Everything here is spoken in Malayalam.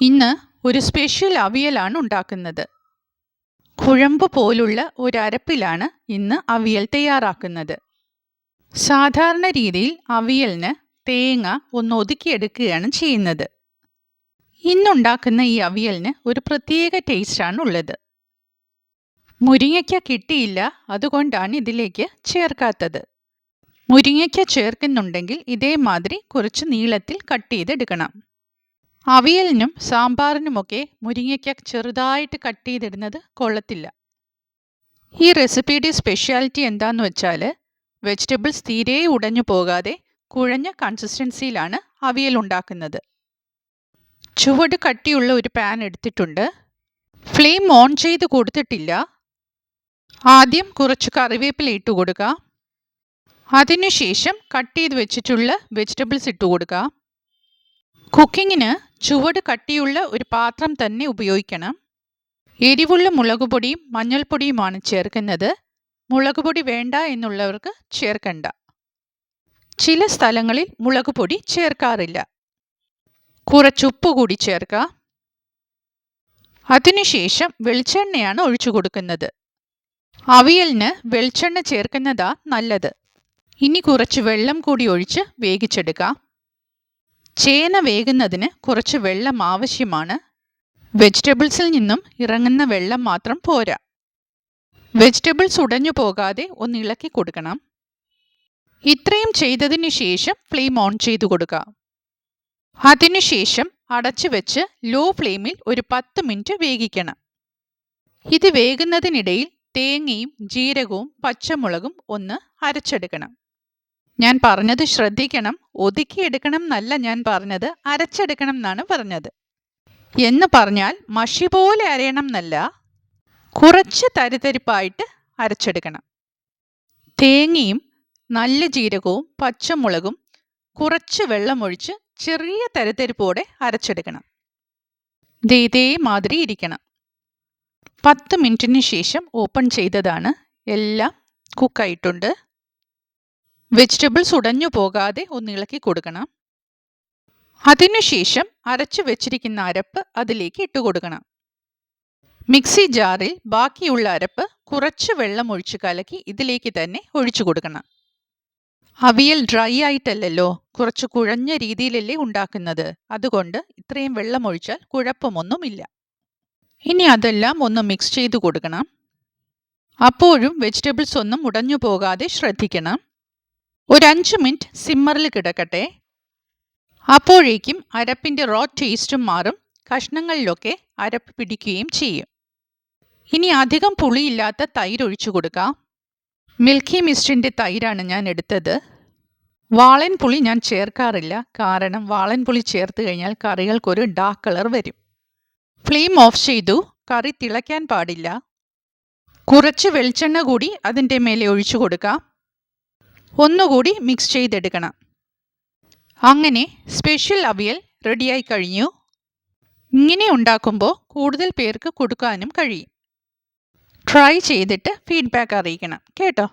ഇന്ന് ഒരു സ്പെഷ്യൽ അവിയലാണ് ഉണ്ടാക്കുന്നത്. കുഴമ്പ് പോലുള്ള ഒരു അരപ്പിലാണ് ഇന്ന് അവിയൽ തയ്യാറാക്കുന്നത്. സാധാരണ രീതിയിൽ അവിയലിന് തേങ്ങ ഒന്ന് ഒതുക്കിയെടുക്കുകയാണ് ചെയ്യുന്നത്. ഇന്നുണ്ടാക്കുന്ന ഈ അവിയലിന് ഒരു പ്രത്യേക ടേസ്റ്റാണ് ഉള്ളത്. മുരിങ്ങയ്ക്ക കിട്ടിയില്ല അതുകൊണ്ടാണ് ഇതിലേക്ക് ചേർക്കാത്തത്. മുരിങ്ങയ്ക്ക ചേർക്കുന്നുണ്ടെങ്കിൽ ഇതേമാതിരി കുറച്ച് നീളത്തിൽ കട്ട് ചെയ്തെടുക്കണം. അവിയലിനും സാമ്പാറിനുമൊക്കെ മുരിങ്ങയ്ക്ക ചെറുതായിട്ട് കട്ട് ചെയ്തിടുന്നത് കൊള്ളത്തില്ല. ഈ റെസിപ്പിയുടെ സ്പെഷ്യാലിറ്റി എന്താന്ന് വെച്ചാൽ വെജിറ്റബിൾസ് തീരെ ഉടഞ്ഞു പോകാതെ കുഴഞ്ഞ കൺസിസ്റ്റൻസിയിലാണ് അവിയൽ ഉണ്ടാക്കുന്നത്. ചുവട് കട്ടിയുള്ള ഒരു പാൻ എടുത്തിട്ടുണ്ട്. ഫ്ലെയിം ഓൺ ചെയ്ത് കൊടുത്തിട്ടില്ല. ആദ്യം കുറച്ച് കറിവേപ്പില ഇട്ട് കൊടുക്കുക അതിനുശേഷം കട്ട് ചെയ്ത് വെച്ചിട്ടുള്ള വെജിറ്റബിൾസ് ഇട്ട് കൊടുക്കുക കുക്കിങ്ങിന് ചുവട് കട്ടിയുള്ള ഒരു പാത്രം തന്നെ ഉപയോഗിക്കണം. എരിവുള്ള മുളകുപൊടിയും മഞ്ഞൾപ്പൊടിയുമാണ് ചേർക്കുന്നത്. മുളകുപൊടി വേണ്ട എന്നുള്ളവർക്ക് ചേർക്കണ്ട. ചില സ്ഥലങ്ങളിൽ മുളകുപൊടി ചേർക്കാറില്ല. കുറച്ചുപ്പ് കൂടി ചേർക്കാം അതിനുശേഷം വെളിച്ചെണ്ണയാണ് ഒഴിച്ചു കൊടുക്കുന്നത്. അവിയലിന് വെളിച്ചെണ്ണ ചേർക്കുന്നതാ നല്ലത്. ഇനി കുറച്ച് വെള്ളം കൂടി ഒഴിച്ച് വേവിച്ചെടുക്കാം. ചേന വേകുന്നതിന് കുറച്ച് വെള്ളം ആവശ്യമാണ്. വെജിറ്റബിൾസിൽ നിന്നും ഇറങ്ങുന്ന വെള്ളം മാത്രം പോരാ. വെജിറ്റബിൾസ് ഉടഞ്ഞു പോകാതെ ഒന്ന് ഇളക്കി കൊടുക്കണം. ഇത്രയും ചെയ്തതിന് ശേഷം ഫ്ലെയിം ഓൺ ചെയ്തു കൊടുക്കുക. അതിനുശേഷം അടച്ചു വെച്ച് ലോ ഫ്ലെയിമിൽ ഒരു പത്ത് മിനിറ്റ് വേവിക്കണം. ഇത് വേകുന്നതിനിടയിൽ തേങ്ങയും ജീരകവും പച്ചമുളകും ഒന്ന് അരച്ചെടുക്കണം. ഞാൻ പറഞ്ഞത് ശ്രദ്ധിക്കണം ഒതുക്കിയെടുക്കണം എന്നല്ല ഞാൻ പറഞ്ഞത് അരച്ചെടുക്കണം എന്നാണ് പറഞ്ഞത്. എന്ന് പറഞ്ഞാൽ മഷി പോലെ അരയണം എന്നല്ല കുറച്ച് തരിതരിപ്പായിട്ട് അരച്ചെടുക്കണം. തേങ്ങയും നല്ല ജീരകവും പച്ചമുളകും കുറച്ച് വെള്ളമൊഴിച്ച് ചെറിയ തരിതരിപ്പോടെ അരച്ചെടുക്കണം. ഇതേ മാതിരി ഇരിക്കണം. പത്ത് മിനിറ്റിന് ശേഷം ഓപ്പൺ ചെയ്തതാണ്. എല്ലാം കുക്കായിട്ടുണ്ട്. വെജിറ്റബിൾസ് ഉടഞ്ഞു പോകാതെ ഒന്ന് ഇളക്കി കൊടുക്കണം. അതിനുശേഷം അരച്ചു വെച്ചിരിക്കുന്ന അരപ്പ് അതിലേക്ക് ഇട്ട് കൊടുക്കണം. മിക്സി ജാറിൽ ബാക്കിയുള്ള അരപ്പ് കുറച്ച് വെള്ളം ഒഴിച്ച് കലക്കി ഇതിലേക്ക് തന്നെ ഒഴിച്ചു കൊടുക്കണം. അവിയൽ ഡ്രൈ ആയിട്ടല്ലല്ലോ കുറച്ച് കുഴഞ്ഞ രീതിയിലല്ലേ ഉണ്ടാക്കുന്നത്. അതുകൊണ്ട് ഇത്രയും വെള്ളം ഒഴിച്ചാൽ കുഴപ്പമൊന്നുമില്ല. ഇനി അതെല്ലാം ഒന്ന് മിക്സ് ചെയ്ത് കൊടുക്കണം. അപ്പോഴും വെജിറ്റബിൾസ് ഒന്നും ഉടഞ്ഞു പോകാതെ ശ്രദ്ധിക്കണം. ഒരു അഞ്ച് മിനിറ്റ് സിമ്മറിൽ കിടക്കട്ടെ. അപ്പോഴേക്കും അരപ്പിന്റെ റോ ടേസ്റ്റും മാറും. കഷ്ണങ്ങളിലൊക്കെ അരപ്പ് പിടിക്കുകയും ചെയ്യും. ഇനി അധികം പുളിയില്ലാത്ത തൈര് ഒഴിച്ചു കൊടുക്കാം. മിൽക്കി മിസ്റ്റിന്റെ തൈരാണ് ഞാൻ എടുത്തത്. വാളൻ പുളി ഞാൻ ചേർക്കാറില്ല. കാരണം വാളൻ പുളി ചേർത്ത് കഴിഞ്ഞാൽ കറികൾക്കൊരു ഡാർക്ക് കളർ വരും. ഫ്ലെയിം ഓഫ് ചെയ്തു. കറി തിളയ്ക്കാൻ പാടില്ല. കുറച്ച് വെളിച്ചെണ്ണ കൂടി അതിന്റെ മേലെ ഒഴിച്ചു കൊടുക്കാം. ഒന്നുകൂടി മിക്സ് ചെയ്തെടുക്കണം. അങ്ങനെ സ്പെഷ്യൽ അവിയൽ റെഡിയായി കഴിഞ്ഞു. ഇങ്ങനെ ഉണ്ടാക്കുമ്പോൾ കൂടുതൽ പേർക്ക് കൊടുക്കാനും കഴിയും. ട്രൈ ചെയ്തിട്ട് ഫീഡ്ബാക്ക് അറിയിക്കണം. കേട്ടോ?